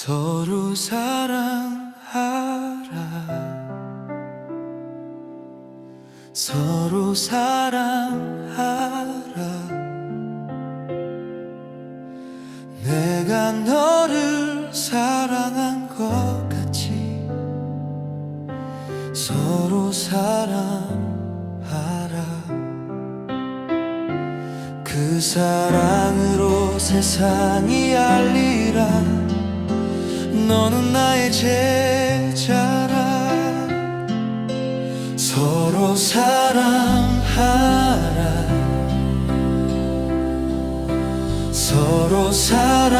서로 사랑하라. 서로 사랑하라. 내가 너를 사랑한 것 같이 서로 사랑하라. 그 사랑으로 세상이 알리라 너는 나의 제자라. 서로 사랑하라. 서로 사랑하라.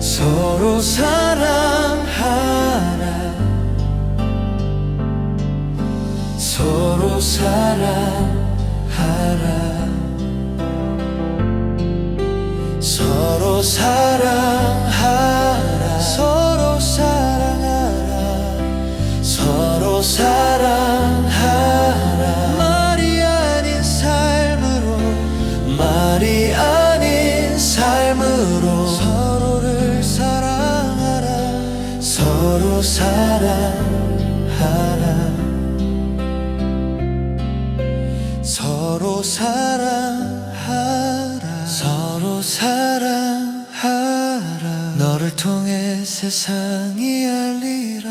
서로 사랑하라. 서로 사랑하라 서로 사랑하라. 서로 사랑하라. 서로 사랑하라. 말이 아닌 삶으로 말이 아닌 삶으로 서로를 사랑하라. 서로 사랑하라. 서로 사랑하라. 서로 사랑하라 너를 통해 세상이 알리라.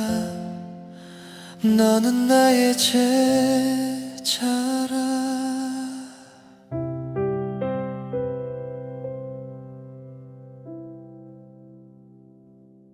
너는 나의 제자라